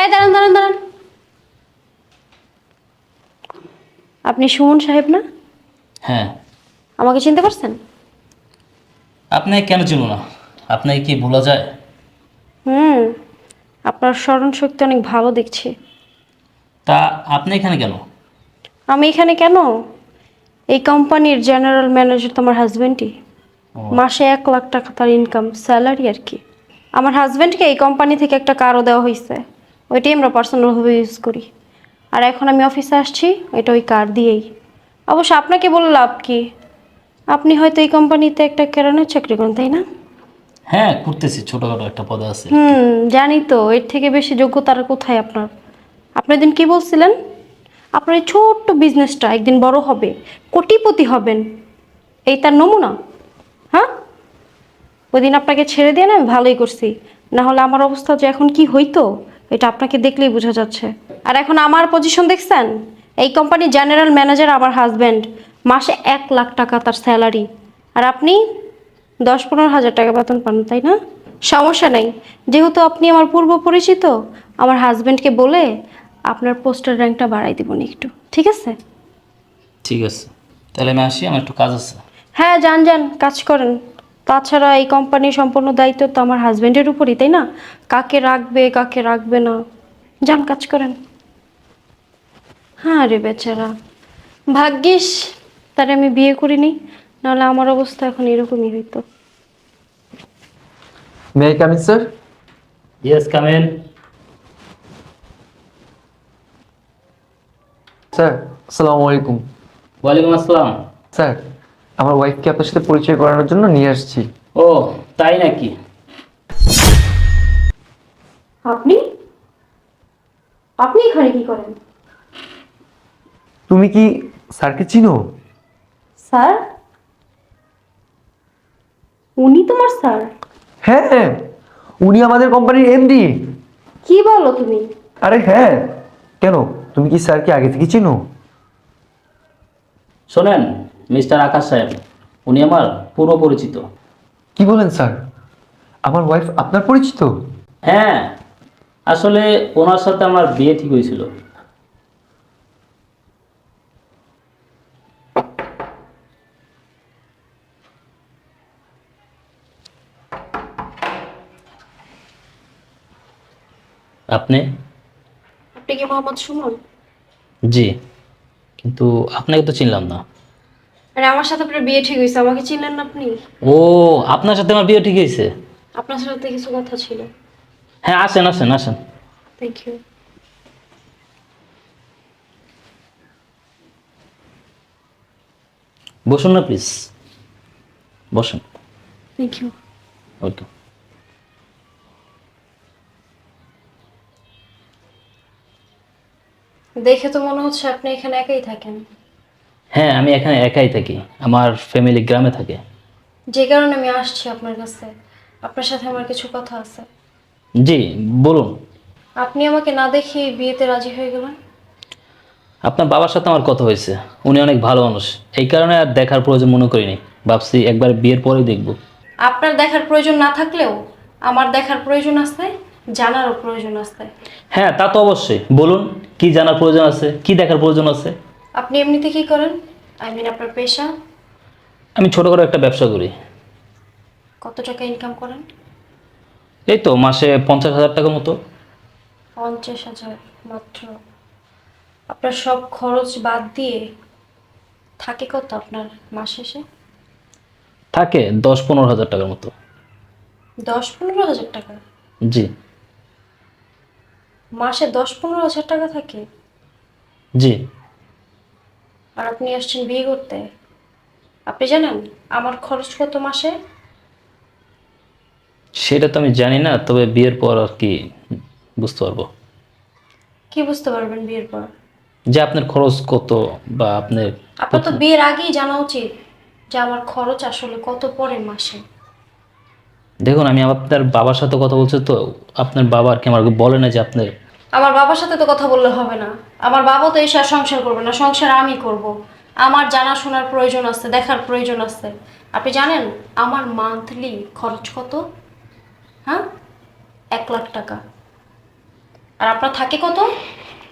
এই দাঁড়ান দাঁড়ান দাঁড়ান। আপনি সুমন সাহেব না? হ্যাঁ। আমাকে চিনতে পারছেন? আপনি কেন চিনো না? আপনাকে কি ভোলা যায়? হুম আপনার স্মরণ শক্তি অনেক ভালো দেখছি। তা আপনি এখানে কেন? আমি এখানে কেন? এই কোম্পানির জেনারেল ম্যানেজার তো আমার হাজব্যান্ডই মাসে এক লাখ টাকা তার ইনকাম স্যালারি আর কি। আমার হাজব্যান্ডকে এই কোম্পানি থেকে একটা কারও দেওয়া হয়েছে ওইটাই আমরা পার্সোনালভাবে ইউজ করি। আর এখন আমি অফিসে আসছি এটা ওই কার দিয়েই। অবশ্য আপনাকে বলে লাভ কি? আপনি হয়তো এই কোম্পানিতে একটা কেরানের চাকরি করেন তাই না? হ্যাঁ করতেছি ছোটোখাটো একটা পদে আছে। হুম জানি তো এর থেকে বেশি যোগ্যতা আর কোথায় আপনার? আপনি দিন কি বলছিলেন? আপনার এই ছোট্ট বিজনেসটা একদিন বড় হবে কোটিপতি হবেন। এই তার নমুনা হ্যাঁ? ওই দিন আপনাকে ছেড়ে দিয়ে না আমি ভালোই করছি। না হলে আমার অবস্থা যে এখন কি হইতো? এটা আপনাকে দেখলেই বোঝা যাচ্ছে। আর এখন আমার পজিশন দেখছেন? এই কোম্পানির জেনারেল ম্যানেজার আমার হাজব্যান্ড মাসে এক লাখ টাকা তার স্যালারি আর আপনি দশ পনেরো হাজার টাকা বেতন পান তাই না? সমস্যা নেই। যেহেতু আপনি আমার পূর্ব পরিচিত আমার হাজব্যান্ডকে বলে আপনার পোস্টার র্যাঙ্কটা বাড়াই দেবো একটু ঠিক আছে? ঠিক আছে। তাহলে আমি আসি আমার একটু কাজ আছে। হ্যাঁ যান যান কাজ করেন। তাছাড়া এই কোম্পানির সম্পূর্ণ দায়িত্ব তো আমার হাজব্যান্ডের উপরই তাই না? কাকে রাখবে কাকে রাখবে না? যান কাজ করেন। হ্যাঁ রে বেচারা। ভাগ্যিস তারে আমি বিয়ে করিনি নাহলে আমার অবস্থা এখন এরকমই হইতো। May I come in sir yes come in sir আসসালামু আলাইকুম ওয়ালাইকুম আসসালাম। স্যার আমার ওয়াইফকে আপনার সাথে পরিচয় করানোর জন্য নিয়ে আসছি। ও তাই নাকি? আপনি? আপনি এখানে কি করেন? তুমি কি স্যারকে চিনো? স্যার? উনি তোমার স্যার? হ্যাঁ উনি আমাদের কোম্পানির এমডি কি বলো তুমি? আরে হ্যাঁ কেন? তুমি কি স্যারকে আগে থেকে চিনো? শোনেন মিস্টার আকাশ সাহেব উনি আমার পুরো পরিচিত কি বলেন স্যার? আমার ওয়াইফ আপনার পরিচিত? হ্যাঁ আসলে ওনার সাথে আমার বিয়ে ঠিক হয়েছিল। আপনি? আপনি কি মোহাম্মদ সুমন? জি কিন্তু আপনাকে তো চিনলাম না। আরে আমার সাথে আপনার বিয়ে ঠিক হয়েছে আমাকে চিনলেন না আপনি? ও আপনার সাথে আমার বিয়ে ঠিক হয়েছে? আপনার সাথে কিছু কথা ছিল। হ্যাঁ আসেন আসেন আসেন। থ্যাংক ইউ বসুন না প্লিজ বসুন। থ্যাংক ইউ ওকে দেখে তো মনে হচ্ছে আপনি এখানে একাই থাকেন। হ্যাঁ আমি এখানে একাই থাকি। আমার ফ্যামিলি গ্রামে থাকে। যে কারণে আমি আসছি আপনার কাছে। আপনার সাথে আমার কিছু কথা আছে। জি বলুন। আপনি আমাকে না দেখে বিয়েতে রাজি হয়ে গেলেন? আপনার বাবার সাথে আমার কথা হয়েছে। উনি অনেক ভালো মানুষ। এই কারণে আর দেখার প্রয়োজন মনে করিনি। ভাবছি একবার বিয়ের পরেই দেখব। আপনার দেখার প্রয়োজন না থাকলেও আমার দেখার প্রয়োজন আছে জানারও প্রয়োজন আছে। হ্যাঁ তা তো অবশ্যই। বলুন কি জানার প্রয়োজন আছে? কি দেখার প্রয়োজন আছে? আপনি এমনিতে কি করেন? আই মিন আপনার পেশা? আমি ছোটো করে একটা ব্যবসা করি। কত টাকা ইনকাম করেন? এই তো মাসে পঞ্চাশ হাজার টাকা মতো। পঞ্চাশ হাজার মাত্র। আপনার সব খরচ বাদ দিয়ে থাকে কত আপনার মাস শেষে? থাকে দশ পনেরো হাজার টাকার মতো। দশ পনেরো হাজার টাকা? জি। মাসে দশ পনেরো হাজার টাকা থাকে? জি। আর আপনি আসছেন বিয়ে করতে। আপনি জানেন আমার খরচ কত মাসে? সেটা তো আমি জানি না তবে বিয়ের পর আর কি বুঝতে পারব। কি বুঝতে পারবেন বিয়ের পর? যে আপনার খরচ কত বা আপনার আপনার তো বিয়ের আগেই জানা উচিত যে আমার খরচ আসলে কত পড়ে মাসে। দেখুন আমি আপনার বাবার সাথে কথা বলছি তো আপনার বাবা আর কি আমার বলে না যে আপনার আমার বাবার সাথে তো কথা বললে হবে না। আমার বাবা তো এসে আর সংসার করবে না, সংসার আমি করব। আমার জানাশোনার প্রয়োজন আছে, দেখার প্রয়োজন আছে। আপনি জানেন আমার মান্থলি খরচ কত? হ্যাঁ? এক লাখ টাকা। আর আপনার থাকে কত?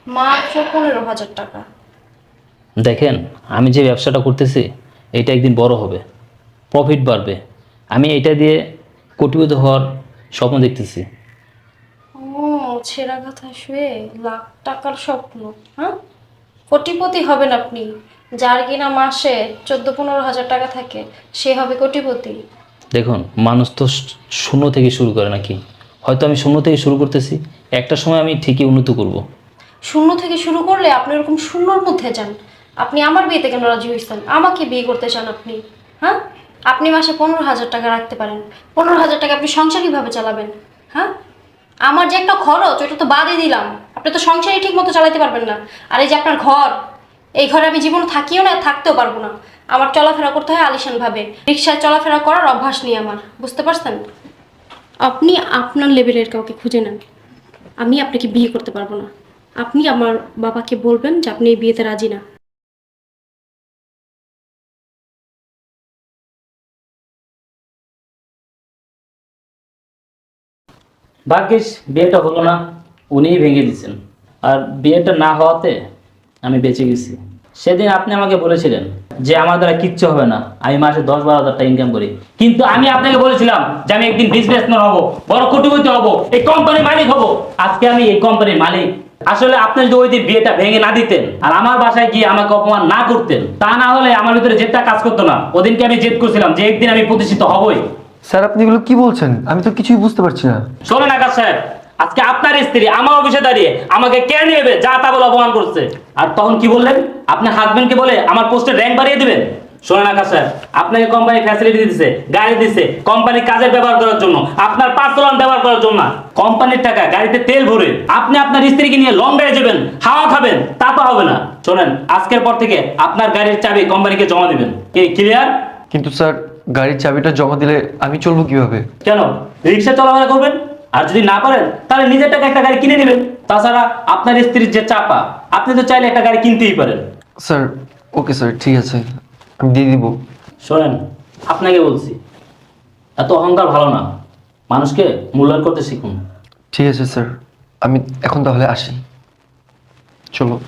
মাত্র পনেরো হাজার টাকা। দেখেন, আমি যে ব্যবসাটা করতেছি এটা একদিন বড় হবে। প্রফিট বাড়বে। আমি এটা দিয়ে কোটিপতি হওয়ার স্বপ্ন দেখতেছি। ছেঁড়া কথায় শুয়ে লাখ টাকার স্বপ্ন হ্যাঁ? কোটিপতি হবেন আপনি। যার কিনা মাসে চোদ্দ পনেরো হাজার টাকা থাকে সে হবে কোটিপতি। দেখুন মানুষ তো শূন্য থেকে শুরু করে নাকি? হয়তো আমি শূন্য থেকে শুরু করতেছি একটা সময় আমি ঠিকই উন্নত করব। শূন্য থেকে শুরু করলে আপনি এরকম শূন্যর মধ্যে যান। আপনি আমার বিয়েতে কেন রাজি হয়েছেন আমাকে বিয়ে করতে চান আপনি হ্যাঁ? আপনি মাসে পনেরো হাজার টাকা রাখতে পারেন। পনেরো হাজার টাকা আপনি সংসার কীভাবে চালাবেন হ্যাঁ? আমার যে একটা খরচ ওটা তো বাদই দিলাম। আপনি তো সংসারই ঠিক মতো চালাতে পারবেন না। আর এই যে আপনার ঘর, এই ঘরে আমি জীবন থাকিও না, থাকতেও পারব না। আমার চলাফেরা করতে হয় আলিশান ভাবে রিক্সায় চলাফেরা করার অভ্যাস নেই আমার। বুঝতে পারছেন? আপনি আপনার লেভেলের কাউকে খুঁজে নেন। আমি আপনাকে বিয়ে করতে পারব না। আপনি আমার বাবাকে বলবেন যে আপনি এই বিয়েতে রাজি না। ভাগ্যিস বিয়েটা হলো না, উনিই ভেঙে দিচ্ছেন আর বিয়েটা না হওয়াতে আমি বেঁচে গেছি। সেদিন আপনি আমাকে বলেছিলেন যে আমার দ্বারা কিচ্ছু হবে না, আমি মাসে দশ বারো হাজার টাকা ইনকাম করি। কিন্তু আমি আপনাকে বলেছিলাম যে আমি একদিন বিজনেসম্যান হব, বড় কোটিপতি হব, এই কোম্পানির মালিক হব। আজকে আমি এই কোম্পানির মালিক। আসলে আপনি যদি ওই দিন বিয়েটা ভেঙে না দিতেন আর আমার বাসায় গিয়ে আমাকে অপমান না করতেন, তা না হলে আমার ভিতরে জেদটা কাজ করতো না। ওদিনকে আমি জেদ করছিলাম যে একদিন আমি প্রতিষ্ঠিত হবই। স্যার আপনি এগুলো কি বলছেন? আমি তো কিছুই বুঝতে পারছি না। শোনেন আকাশ সাহেব। আজকে আপনার স্ত্রী আমার অফিসে দাঁড়িয়ে আমাকে কে নেবে যা তা বলে অপমান করছে। আর তখন কি বললেন? আপনার হাজবেন্ডকে বলে আমার পোস্টের র্যাঙ্ক বাড়িয়ে দিবেন। শোনেন আকাশ স্যার আপনাকে কোম্পানি ফ্যাসিলিটি দিচ্ছে গাড়ি দিচ্ছে কোম্পানির কাজের ব্যবহার করার জন্য আপনার পার্সোনাল ব্যবহার করার জন্য কোম্পানির টাকা গাড়িতে তেল ভরে আপনি আপনার স্ত্রীকে নিয়ে লং ড্রাইভে যাবেন হাওয়া খাবেন তা তো হবে না। শোনেন আজকের পর থেকে আপনার গাড়ির চাবি কোম্পানিকে জমা দিবেন। কি ক্লিয়ার কিন্তু স্যার গাড়ির চাবিটা জমা দিলে আমি চলবো কীভাবে? কেন? রিক্সা চলাফেরা করবেন? আর যদি না পারেন তাহলে নিজের টাকা একটা গাড়ি কিনে নেবেন। তাছাড়া আপনার স্ত্রীর যে চাপা আপনি তো চাইলে একটা গাড়ি কিনতেই পারেন। স্যার ওকে স্যার ঠিক আছে। আমি দিয়ে দিব। শোনেন আপনাকে বলছি এত অহংকার ভালো না। মানুষকে মূল্যায়ন করতে শিখুন। ঠিক আছে স্যার। আমি এখন তাহলে আসি। চলো।